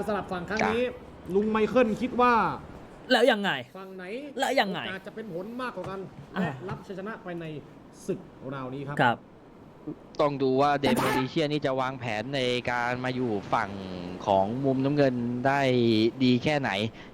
การสลับฝั่งครั้งนี้ ลุงไมเคิลคิดว่า แล้วยังไง ฝั่งไหนแล้วยังไงโอกาสจะเป็นผลมากกว่ากันอ่าและรับชัยชนะไปในศึกราวนี้ครับครับ ต้องดูว่าเดนมาริเชียนี่จะวางแผนในการมาอยู่ฝั่งของมุมน้ำเงินได้ดีแค่ไหน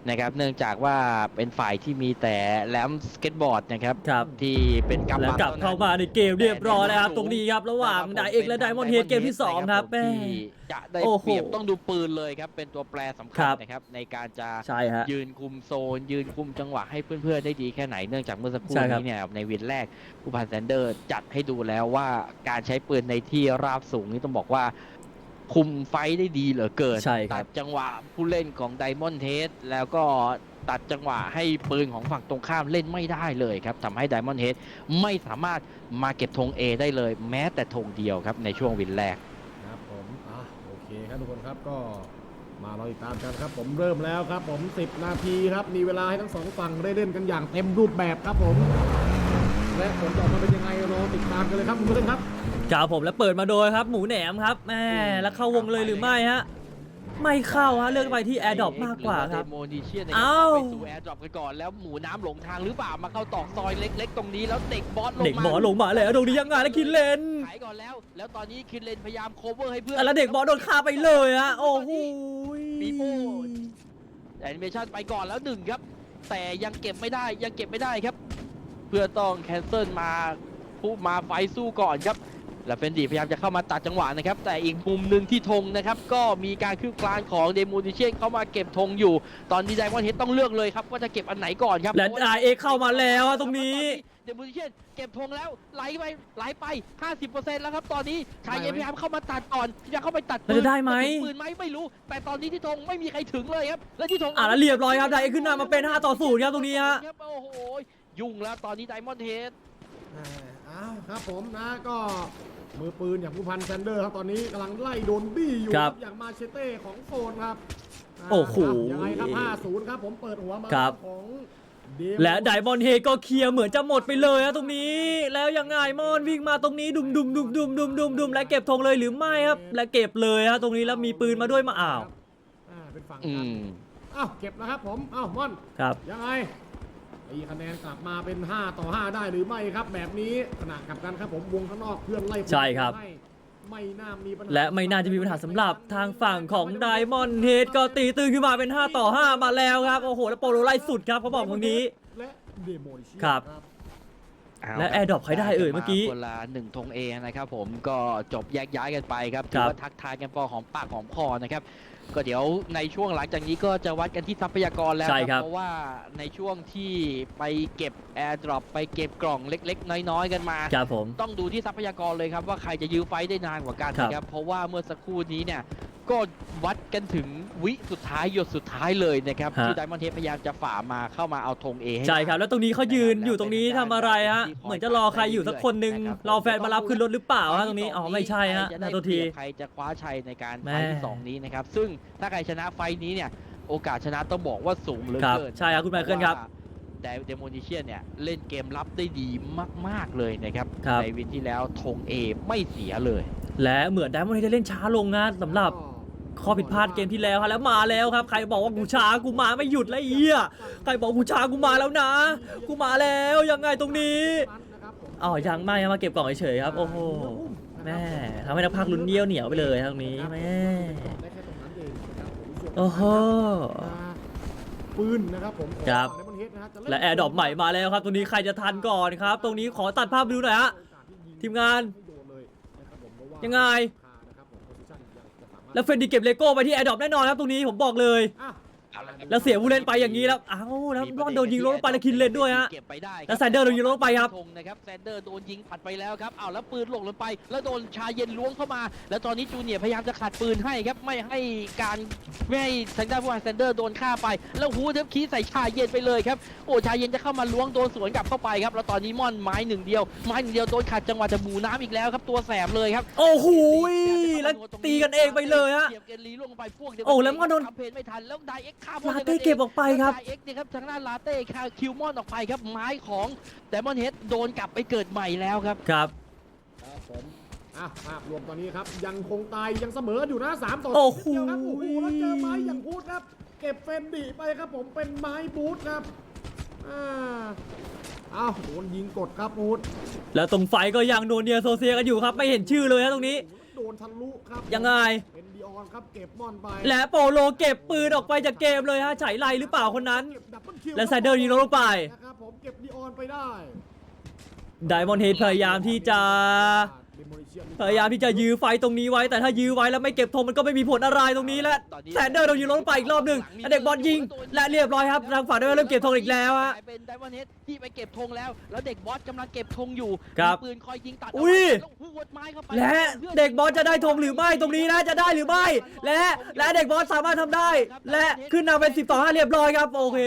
นะครับ เนื่องจากว่าเป็นฝ่ายที่มีแต่แหลมสเก็ตบอร์ดนะครับครับ ที่เป็นกำแล้วบังกลับท่นั้นเข้ามาในเกมเรียบร้อยแล้วครับ ตรงนี้ครับ ระหว่างไดเอ็กและไดมอนด์เฮดเกมที่ 2 ครับแม่ ที่จะได้โอ้โหเปรียบต้องดูปืนเลยครับ เป็นตัวแปรสำคคัญรับ นะครับ ในการจะ ใช่ฮะ ยืนคุมโซน ยืนคุมจังหวะให้เพื่อนๆได้ดีแค่ไหนเนื่องจากเมื่อสักครู่ใช่ครับนี้เนี่ยในวินแรกผู้พันแซนเดอร์จัดให้ดูแล้วว่าการใช้ปืนในที่ราบสูงนี่ต้องบอกว่า คุมไฟท์ได้ดีเหลือเกิน ใช่ครัตับดจังหวะผู้เล่นของไดมอนด์เทสแล้วก็ตัดจังหวะให้ปืนของฝั่งตรงข้ามเล่นไม่ได้เลยครับทำให้ไดมอนด์เฮดไม่สามารถมาเก็บธง A ได้เลย แม้แต่ธงเดียวครับในช่วงวินแรก ครับผมอะโอเคครับทุกคนครับก็มาเราติดตามกันครับ ผมเริ่มแล้วครับ ผม 10 นาทีครับมีเวลาให้ทั้งสองฝั่งได้เล่นกันอย่างเต็มรูปแบบครับผม และผลจะออกมาเป็นยังไงรอติดตามกันเลยครับคุณผู้ชมครับครับผมแล้วเปิดมาโดยครับ หมูแหนมครับแม่แล้วเข้าวงเลยหรือไม่ฮะ ไม่เข้าฮะเลือกไปที่แอร์ดรอปมากกว่าครับเดโมนิเชียนเอ้าไปสู่แอร์ดรอปกันก่อนแล้วหมูน้ำหลงทางหรือเปล่ามาเข้าตอกซอยเล็ก ๆ ตรงนี้แล้วเด็กบอสลงมาเด็กหมอลงมาแล้วตรงนี้ยังไงแล้วคินเลนขายก่อนแล้ว แล้วตอนนี้คินเลนพยายามโคเวอร์ให้เพื่อนอะแล้วเด็กหมอโดนฆ่าไปเลยฮะโอ้โหมีโอ้แอนิเมชันไปก่อนแล้วหนึ่งครับ แต่ยังเก็บไม่ได้ยังเก็บไม่ได้ครับ เพื่อต้องแคนเซิลมาผู้มาไฟสู้ก่อนครับแล้วเฟนดีพยายามจะเข้ามาตัดจังหวะนะครับ แต่อีกมุมหนึ่งที่ธงนะครับ ก็มีการคืบคลานของเดมูดิเชียนเข้ามาเก็บธงอยู่ ตอนนี้ไดมอนด์เฮดต้องเลือกเลยครับ ว่าจะเก็บอันไหนก่อนครับและไดเอ็กเข้ามาแล้วฮะตรงนี้เดมูดิเชียนเก็บธงแล้วไหลไปไหลไป 50%แล้วครับตอนนี้ชายเย็นพยายามเข้ามาตัดก่อนพยายามเข้าไปตัดแล้วจะได้ไหมถึงปืนไหมไม่รู้ แต่ตอนนี้ที่ธงไม่มีใครถึงเลยครับและที่ธงอะแล้วเรียบร้อยครับไดเอ็กขึ้นนำมาเป็น 5 ต่อ0ครับตรงนี้ฮะครับโอ้โห ยุ่งแล้วตอนนี้ไดมอนด์เฮดอ่าอ้าวครับผมนะก็มือปืนอย่างผู้พันแซนเดอร์ครับตอนนี้กำลังไล่โดนบี้อยู่ครับอย่างมาเชเต้ของโซนครับาโอ้โหครับยังไงครับ50ครับผมเปิดหัวมาครับของเดมและไดมอนด์เฮดก็เคลียร์เหมือนจะหมดไปเลยฮะตรงนี้ แล้วยังไงมอนวิ่งมาตรงนี้ดุมดุมดุมดุมดุมดุมดุมและเก็บธงเลยหรือไม่ครับ และเก็บเลยฮะตรงนี้แล้วมีปืนมาด้วยมาอ้าวอ่าเป็นฝั่งอืกันมอ้าวเก็บแล้วครับผมอ้าวม่อนครับยังไง ตีคะแนนกลับมาเป็น 5 ต่อ 5 ได้หรือไม่ครับ แบบนี้ขณะกลับกันครับผมวงข้างนอกเพื่อนไล่ใช่ครับให้ไม่น่ามีปัญหาและไม่น่าจะมีปัญหาสำหรับทางฝั่งของไดมอนด์เฮดก็ตีตื่นขึ้นมาเป็น 5 ต่อ 5 มาแล้วครับ โอ้โห แล้วโปโลไล่สุดครับเขาบอกตรงนี้ และเดโมนิเชียครับ และ Air Drop ใครได้เอ่ยเมื่อกี้ คนละหนึ่งธงเอนะครับผมก็จบแยกย้ายกันไปครับคถืรัอบว่าทักทายกันพอของปากของคอนะครับก็เดี๋ยวในช่วงหลังจากนี้ก็จะวัดกันที่ทรัพยากรแล้วใช่ครับ เพราะว่าในช่วงที่ไปเก็บแอร์ดรอปไปเก็บกล่องเล็ก ๆ น้อยๆกันมา ครับผม ต้องดูที่ทรัพยากรเลยครับว่าใครจะยื้อไฟท์ได้นานกว่ากันครับนะครับเพราะว่าเมื่อสักครู่นี้เนี่ย ก็วัดกันถึงวิสุดท้ายหยดสุดท้ายเลยนะครับฮะ ที่ไดมอนด์เทพพยายามจะฝ่ามาเข้ามาเอาธงเอให้ ใช่ครับได้แล้วตรงนี้เขายืนอยู่ตรงนี้ทำอะไรฮะ เหมือนจะรอใครอยู่สักคนหนึ่งรอแฟนมารับขึ้นรถหรือเปล่าฮะตรงนี้ อ๋อ ไม่ใช่ฮะใครจะนาได้ตัวเปทีรียบใครจะคว้าชัยในการแม่ไฟท์ที่สองนี้นะครับ ซึ่งถ้าใครชนะไฟท์นี้เนี่ย โอกาสชนะต้องบอกว่าสูงเหลือครับ เกินใช่ครับคุณไมเคิลครับ แต่เดโมนิเชียนเนี่ย เล่นเกมรับได้ดีมาก ๆ เลยนะครับ ครับ ในวินที่แล้วธงเอไม่เสียเลย และเหมือนไดมอนด์เฮดจะเล่นช้าลงนะสำหรับ ข้อผิดพลาดเกมที่แล้วครับแล้วมาแล้วครับ ใครบอกว่ากูช้ากูมาไม่หยุดแล้วไอ้เหี้ยใครบอกกูช้ากูมาแล้วนะ กูมาแล้วยังไงตรงนี้อ๋อยังไม่ครับมาเก็บกล่องเฉยๆครับ โอ้โหแม่ทำให้นักพากย์ลุ้นเยี่ยวเหนียวไปเลยครับตรงนี้แม่ได้แค่ตรงนั้นเองนะครับผมส่วนโอ้โหปืนนะครับผมของครับ Diamond Head นะฮะจะเนและแอร์ดรอปใหม่มาแล้วครับ ตรงนี้ใครจะทันก่อนครับ ตรงนี้ขอตัดภาพไปดูหน่อยฮะทีมงานไม่โดนเลยนะครับผมเพราะว่ายังไง แล้วเฟนดีเก็บเลโก้ไปที่แอร์ดรอปแน่นอนครับตรงนี้ผมบอกเลย อะ แล้วเสียผู้เล่นไปอย่างนี้แล้วอ้าวแล้วรอนโดนยิงลงไปแล้วคินเลนด้วยฮะ เก็บไปได้ครับแล้วแซนเดอร์โดนยิงลงไปครับ ธงนะครับแซนเดอร์โดนยิงปัดไปแล้วครับเอาแล้วปืนหลงลงไป แล้วโดนชาเย็นล้วงเข้ามา แล้วตอนนี้จูเนียร์พยายามจะขัดปืนให้ครับไม่ให้การไม่ให้ทางด้านผู้ว่าแซนเดอร์โดนฆ่าไป แล้วฮูเทปคีใส่ชาเย็นไปเลยครับโอ้ชาเย็นจะเข้ามาล้วงโดนสวนกลับเข้าไปครับแล้วตอนนี้ม่อนไม้หนึ่งเดียวไม้หนึ่งเดียวโดนขัดจังหวะจะหมูน้ำอีกแล้วครับตัวแสบเลยครับ โอ้โหแล้วตีกันเองไปเลยฮะ เสียบเกลีล่วงไปพวกเดียวโอ้แล้วมันก็โดน ทำเพลไม่ทันแล้วไดเอ็กซ์ฆ่าพวลาดียวเต้เก็บออกไปครับไดเอ็กซ์เนี่ยครับทางด้านลาเต้คาคิวมอนออกไปครับไม้ของแต่มอนเฮดโดนกลับไปเกิดใหม่แล้วครับครับครับผมอะภาพรวมตอนนี้ครับยังคงตายยังเสมออยู่นะ3ต่อโอ้โหนิดเดียวครับโอ้โหแล้วเจอไม้อย่างครับ เก็บเฟนดิไปครับผมเป็นไม้บูทครับอ่าอ้าวโดนยิงกดครับบูทแล้วตรงไฟก็ยังโดนเนียโซเซียกันอยู่ครับไม่เห็นชื่อเลยฮะตรงนี้ โดนทะลุครับยังไง เป็นดิออนครับเก็บมอนไปและโปโลเก็บปืนออกไปจากเกมเลยฮะไฉไลหรือเปล่าคนนั้น เก็บดับเบิลคิวและไซเดอร์ยิงลงไป นะครับผมเก็บดิออนไปได้ ไดมอนเฮดพยายามที่จะ พยายามที่จะยื้อไฟตรงนี้ไว้ แต่ถ้ายื้อไว้แล้วไม่เก็บธงมันก็ไม่มีผลอะไรตรงนี้และแซนเดอร์โดนยิงลงไปอีกรอบหนึ่งและเด็กบอลยิง และเรียบร้อยครับทางฝั่งได้เริ่มเก็บธงอีกแล้วฮะกลายเป็นไดมอนเฮดที่ไปเก็บธงแล้ว แล้วเด็กบอสกำลังเก็บธงอยู่ครับมีปืนคอยยิงตัดอุ้ยแล้วหัวดไม้เข้าไปและเด็กบอลจะได้ธงหรือไม่ตรงนี้นะจะได้หรือไม่ และและเด็กบอลสามารถทำได้ และขึ้นนำเป็น 10 ต่อ 5 เรียบร้อยครับโอเค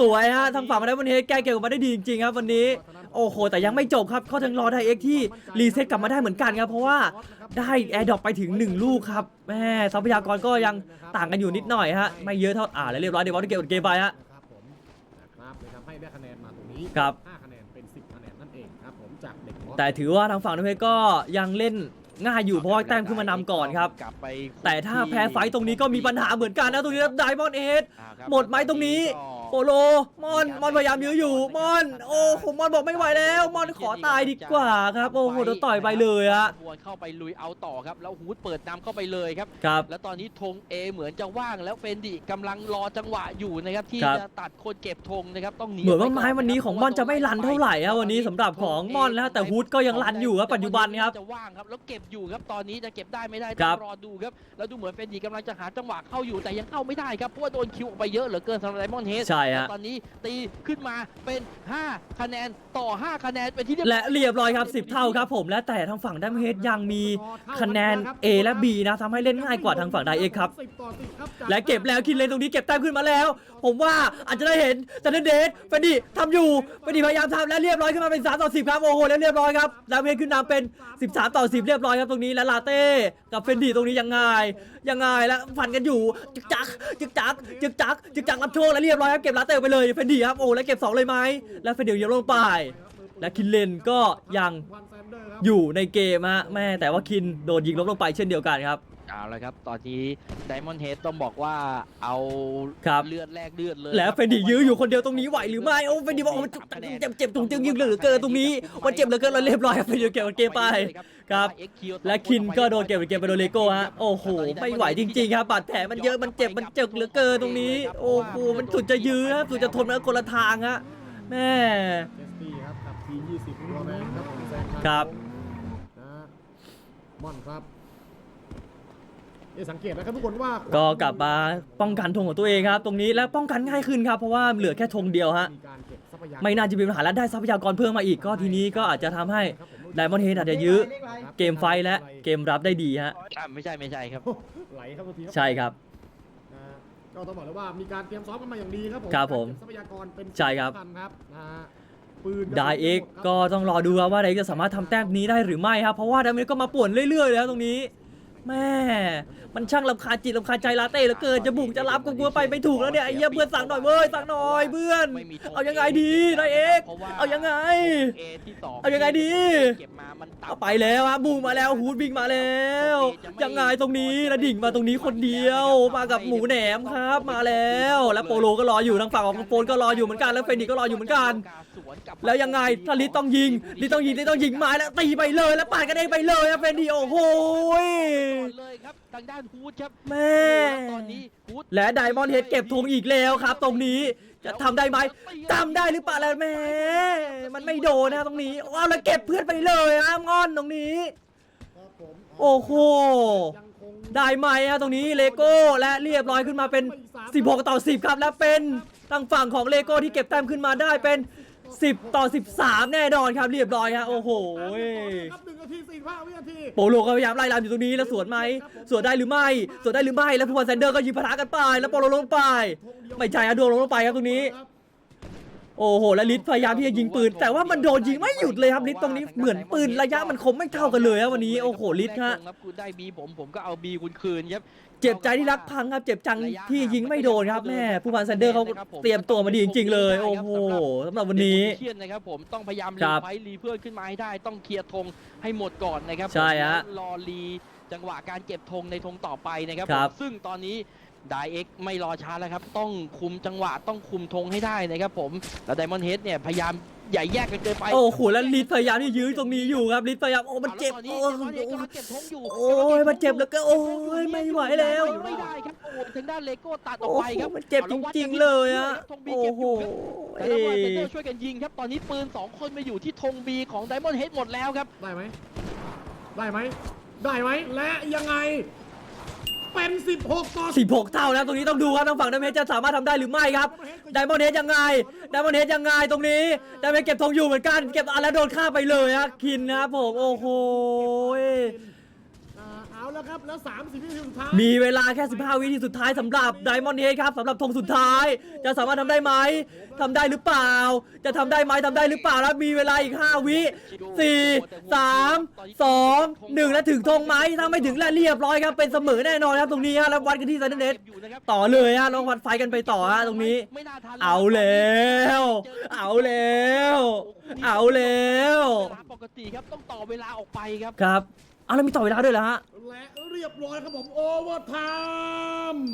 สวยฮะทางฝั่งไดมอนเฮดแก้เกมออกมาได้ดีจริงๆครับวันนี้โอ้โหแต่ยังไม่จบครับเขาถึงรอไดเอ็กที่รีเซ็ตกลับมาได้เหมือนกันครับเพราะว่าได้แอร์ดรอปไปถึง 1 ลูกครับแม่ทรัพยากรก็ยังต่างกันอยู่นิดหน่อยฮะไม่เยอะเท่าอ่าแล้วเรียบร้อยเดบอลได้เก็บเกมไปฮะนะครับผมนะครับเลยทำให้ได้คะแนนมาตรงนี้ครับ5คะแนนเป็น 10คะแนนนั่นเองครับผมจากเด็กบอสแต่ถือว่าทางฝั่งไดมอนเฮดก็ยังเล่นง่ายอยู่เพราะว่าแต้มขึ้นมานำก่อนครับ กลับไปแต่ถ้าแพ้ไฟต์ตรงนี้ก็มีปัญหาเหมือนกันนะตรงนี้ไดมอนเฮดอ่าครับหมดไหมตรงนี้ก็ โปโลมอนมอนพยายามยื้ออยู่มอน โอ้โหมอนบอกไม่ไหวแล้วมอนขอตายดีกว่าครับโอ้โหโดนต่อยไปเลยอะขบวนเข้าไปลุยเอาต่อครับแล้วฮูดเปิดนำเข้าไปเลยครับ ครับ แล้วตอนนี้ธง A เหมือนจะว่างแล้วเฟนดิกำลังรอจังหวะอยู่นะครับที่ครับ จะตัดคนเก็บธงนะครับต้องหนีเหมือนว่าไปก่ไม้วันนี้ของมอนจะไม่รันเท่าไหร่ฮะวันนี้สำหรับของมอนแล้วแต่ฮูดก็ยังรันอยู่ครับปัจจุบันครับ จะว่างครับแล้วเก็บอยู่ครับตอนนี้จะเก็บได้ไม่ได้ครัต้อบ งรอดูครับแล้วดูเหมือนเฟนดิกำลังจะหาจังหวะเข้าอยู่แต่ยังเข้าไม่ได้ครับเพราะว่าโดนคิวออกไปเยอะเหลือเกินสำหรับไดมอนเฮด ใช่ฮะ ตอนนี้ตีขึ้นมาเป็น 5 คะแนนต่อ 5 คะแนนเป็นที่เรียบร้อยและเรียบร้อยครับ 10 เท่าครับผมและแต่ทางฝั่งไดมอนเฮดยังมีคะแนน A และ B นะทำให้เล่นง่ายกว่าทางฝั่งไดเอ็กครับ10ต่อ10ครับจากและเก็บแล้วคินเลนตรงนี้เก็บแต้มขึ้นมาแล้ว ผมว่าอาจจะได้เห็นจันเดชเฟนดี้ทำอยู่เฟนดี้พยายามทำและเรียบร้อยขึ้นมาเป็น3ต่อ10ครับโอ้โหแล้วเรียบร้อยครับดาเมจขึ้นนำเป็น 13 ต่อ 10 เรียบร้อยครับตรงนี้และลาเต้กับเฟนดี้ตรงนี้ยังไงยังไงแล้วฟันกันอยู่จึกจักจึกจักจึกจักจึกจักรับโชคและเรียบร้อยครับเก็บลาเต้ไปเลยเฟนดี้ครับโอ้แล้วเก็บสองเลยไหมแล้วเฟนดี้เยอะลงไป และคินเลนก็ยังอร์ครับอยู่ในเกมฮะแม่แต่ว่าคินโดนยิงล้มลงไปเช่นเดียวกันครับ เอาละครับ ตอนนี้ไดมอนเฮดต้องบอกว่าเอาครับ เลือดแลกเลือดเลยแล้วเฟนดี้ยื้ออยู่คนเดียวตรงนี้ไหวหรือไม่โอ้เฟนดี้บอกว่ามันเจ็บเจ็บตรงจึงยิงเหลือเกินตรงนี้มันเจ็บเหลือเกินเราเรียบร้อยครับเฟนดี้เก็บเกมไป ครับ และคินก็โดนเก็บเกมไปโดนเลโก้ฮะโอ้โหไม่ไหวจริงๆครับบาดแผลมันเยอะมันเจ็บมันเจ็บเหลือเกินตรงนี้ โอ้โหมันสุดจะยื้อครับสุดจะทนมันคนละทางฮะแม่เจสตี้ครับกับที20ตัวแรงครับผมแซงทางครับนะม่อนครับ เอ้สังเกตนะครับทุกคนว่าก็กลับมาป้องกันธงของตัวเองครับ ตรงนี้และป้องกันง่ายขึ้นครับเพราะว่าเหลือแค่ธงเดียวฮะมีการเก็บทรัพยากรไม่น่าจะมีปัญหาและได้ทรัพยากรเพิ่มมาอีกก็ทีนี้ก็อาจจะทำให้ครับผมไดมอนเฮดอาจจะยื้อครับเกมไฟท์และเกมรับได้ดีฮะอะไม่ใช่ไม่ใช่ครับ ไหลครับทุกทีครับใช่ครับ นะฮะก็ต้องบอกเลยว่ามีการเตรียมซ้อมกันมาอย่างดีครับผมครับผมกาเก็ทรัพยากรเป็นใช่ครับ สำคัญครับนะฮะปืนไดเอ็กก็ต้องรอดูครับว่าไดเอ็กจะสามารถทำแต้มนี้ได้หรือไม่ครับเพราะว่าไดเอ็กก็มาป่วนเรื่อยๆเลยครับตรงนี้ แม่มันช่างลำคาญจิตลำคาญใจลาเต้เหลือเกินจะบุกจะรับก็กลัวไปไม่ถูกแล้วเนี่ยไอ้เหี้ยเพื่อนสั่งหน่อยเว้ยสั่งหน่อยเพื่อน เอายังไงดีไดเอกเอายังไง เอายังไงดีเอาไปแล้วฮะบุกมาแล้วฮูดบิงมาแล้วยังไงตรงนี้แลดิ่งมาตรงนี้คนเดียว มากับหมูแหนมครับ มาแล้ว แล้วโปโลก็รออยู่ทางฝั่งของโฟนก็รออยู่เหมือนกันแล้วเฟนิกก็รออยู่เหมือนกัน แล้วยังไงถ้าลิตต้องยิงลิตต้องยิงลิตต้องยิงม้แล้วตีไปเลยแล้วปาดกันเองไปเลยอะเฟนดีโอ้โหเลยครับทางด้านฮูดครับแม่แล้วตอนนี้ฮูดและไดมอนด์เฮดเก็บธงอีกแล้วครับ ตรงนี้จะทำได้ไหมทำได้หรือเปล่าแล้วแม่มันไม่โดนนะตรงนี้ว้าวแล้วเก็บเพื่อนไปเลยอะงอนตรงนี้ครับผมโอ้โหยังคงได้ไหมฮะตรงนี้เลโก้และเรียบร้อยขึ้นมาเป็น 16 ต่อ 10 ครับ และเป็นทางฝั่งของเลโก้ที่เก็บแต้มขึ้นมาได้เป็น 10 ต่อ 13 แน่นอนครับเรียบร้อยฮะโอ้โห ครับหนึ่งนาทีสี่ห้าวินาทีโปโลก็พยายามไล่ลามอยู่ตรงนี้แล้วสวนไหมสวนได้หรือไม่สวนได้หรือไม่แล้วพวกแซนเดอร์ก็ยิงปะทะกันไป แล้วโปโลลงไป ไม่ใช่ฮะดวงลงไปครับตรงนี้ โอ้โหแล้วลิทพยายามที่จะยิงปืน แต่ว่ามันโดนยิงไม่หยุดเลยครับลิทตรงนี้เหมือนปืนระยะมันคมไม่เท่ากันเลยครับวันนี้โอ้โหลิทฮะครับคุณได้บีผมผมก็เอาบีคุณคืนครับเจ็บใจที่รักพังครับ เจ็บจังที่ยิงไม่โดนครับแม่ผู้พันแซนเดอร์เขาเตรียมตัวมาดีจริงๆเลย โอ้โหสำหรับวันนี้เครียดนะครับผมต้องพยายามครีรับไฟท์รีเพื่อนขึ้นมาให้ได้ต้องเคลียร์ธงให้หมดก่อนนะครับใช่ฮะแล้วรอรีจังหวะการเก็บธงในธงต่อไปนะครับครับผมซึ่งตอนนี้ ไดเอ็กไม่รอช้าแล้วครับ ต้องคุมจังหวะต้องคุมธงให้ได้นะครับผม แล้วไดมอนเฮดเนี่ยพยายามใหญ่าแยกกันเกินไปโอ้โหแล้วลิสพยายามที่ยื้อตรงนี้อยู่ครับลิสพยายามโอ้มันเจ็บอาโอ้แล้วตอนนี้ไดมอนเฮดกำลังเก็บธงอยู่โอ้ยมันเจ็บแล้วก็โอ้ยไม่ไหวแล้วไม่ได้ครับโอ้โหทางด้านเลโก้ตัดออกโอ้ไปโหครับมันเจ็บจริงๆเลยอะธงบีโอ้เก็บโหอยู่ครับแต่ละวันเซนเตอร์ช่วยกันยิงครับตอนนี้ปืน2คนมาอยู่ที่ธงบีของไดมอนเฮดหมดแล้วครับได้ไหมได้ไหมได้ไหมและยังไง เป็น 16 ต่อ16 เท่านะตรงนี้ต้องดูครับทางฝั่งไดมอนเฮดจะสามารถทำได้หรือไม่ครับไดมอนเฮดยังไงไดมอนเฮดยังไงตรงนี้ไดมอนเฮดเก็บธงอยู่เหมือนกัน เก็บอะไรโดนฆ่าไปเลยฮะคินนะครับผมโอ้โหอ่า เอาแล้วครับ แล้ว30วินาทีสุดท้ายมีเวลาแค่ 15 วินาทีสุดท้ายสำหรับไดมอนเฮดครับสำหรับธงสุดท้าย จะสามารถทำได้ไหมทำได้หรือเปล่า จะทำได้ไหมทำได้หรือเปล่าแล้วมีเวลาอีก 5 วิ 4 3 2 1 แล้วถึงธงไหมถ้าไม่ถึงแล้วเรียบร้อยครับเป็นเสมอแน่นอนครับตรงนี้ฮะแล้ววัดกันที่ซันเดนต่อเลยฮะลองวัดไฟกันไปต่อฮะตรงนี้ไม่น่าทันเอาแล้ว เอาแล้ว เอาแล้วเวลาปกติครับต้องต่อเวลาออกไปครับครับเอาแล้วมีต่อเวลาด้วยเหรอฮะ และเรียบร้อยครับผมโอเวอร์ไทม์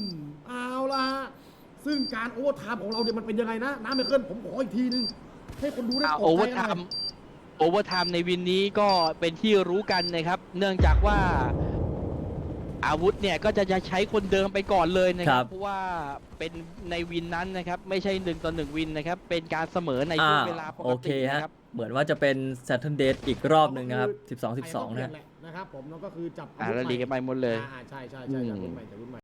เอาละซึ่งการโอเวอร์ไทม์ของเราเนี่ยมันเป็นยังไงนะ น้ำไม่เคลื่อนผมขออีกทีนึง ให้คนดูได้อ่าตโอกเวอใจร์กัไทนหน่อยม์โอเวอร์ไทม์ในวินนี้ก็เป็นที่รู้กันนะครับ เนื่องจากว่า อาวุธเนี่ยก็จะจะใช้คนเดิมไปก่อนเลยนะคครัรับบเพราะว่าเป็นในวินนั้นนะครับ ไม่ใช่หนึ่งต่อหนึ่งวินนะครับ เป็นการเสมอในช่วงอ่าเวลาปโอกเคติฮะ นะครับ เหมือนว่าจะเป็น Saturday อีกรอบหนึ่งนะครับ 12 12ไอ้นะต้องเปลี่ยแหล นะครับผมแล้วก็คือจับอ่าแล้วลีกกันไปหมดเลย อ่าใช่ใช่ใช่จากรุ่นใหม่จากรุ่นใหม่